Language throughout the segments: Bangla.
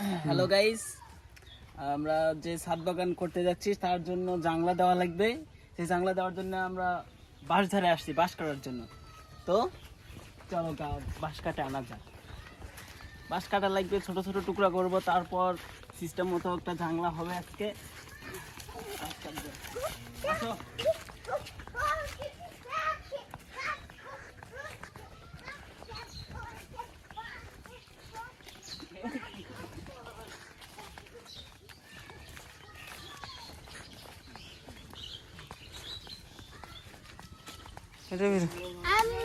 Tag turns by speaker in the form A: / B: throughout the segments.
A: হ্যালো গাইস আমরা যে ছাদ বাগান করতে যাচ্ছি, তার জন্য জাংলা দেওয়া লাগবে। সেই জাংলা দেওয়ার জন্য আমরা বাঁশ ধারে আসছি, বাঁশ কাটার জন্য। তো, চলো বাঁশ কাটে আনা যাক। বাঁশ কাটা লাগবে, ছোট ছোট টুকরা করব, তারপর সিস্টেম মতো একটা জাংলা হবে আজকে। বাঁশ আসো।
B: এটা বের।
C: আমি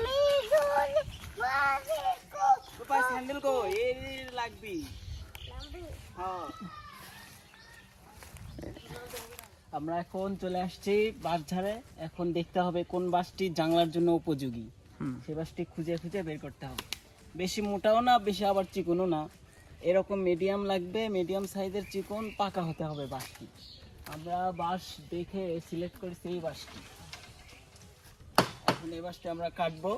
C: দোল
A: স্যান্ডেল কো এই লাগবি। হ্যাঁ। আমরা এখন চলে আসছি বাঁশঝাড়ে। এখন দেখতে হবে কোন বাসটি জাংলার জন্য উপযোগী।
B: হুম।
A: সে বাসটি খুঁজে খুঁজে বের করতে হবে। বেশি মোটাও না বেশি আবার চিকনও না। এরকম মিডিয়াম লাগবে মিডিয়াম সাইজের চিকন পাকা হতে হবে বাসটি আমরা বাস দেখে সিলেক্ট করেছি এই বাঁশটি। এখন এই আমরা কাটবো।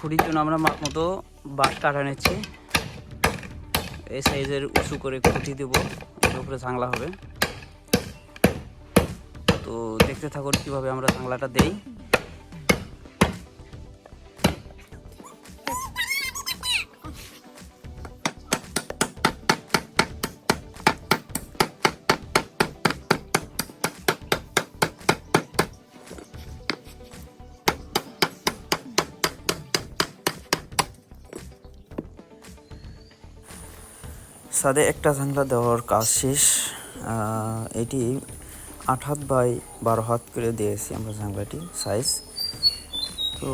B: খুঁড়ির জন্য আমরা মাপ মতো বাঁশ কাটা নিচ্ছি। এই সাইজের উঁচু করে খুঁটি দেব, এর উপরে হবে। তো দেখতে থাকুন কীভাবে আমরা জাংলাটা দেই। সাদে একটা জাংলা দেওয়ার কাজ শেষ। এটি আট হাত বাই বারো হাত করে দিয়েছি আমরা জাংলাটি সাইজ তো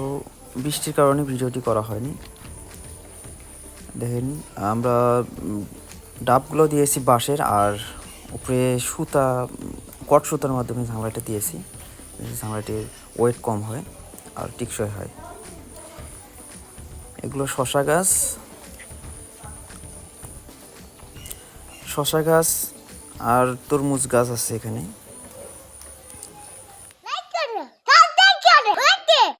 B: বৃষ্টির কারণে ভিডিওটি করা হয়নি। দেখেন, আমরা ডাবগুলো দিয়েছি বাঁশের আর উপরে সুতা, কট সুতার মাধ্যমে জাংলাটা দিয়েছি। এই ওয়েট কম হয় আর টিকসই হয়। এগুলো শশা গাছ। শশা গাছ আর তরমুজ গাছ আছে এখানে।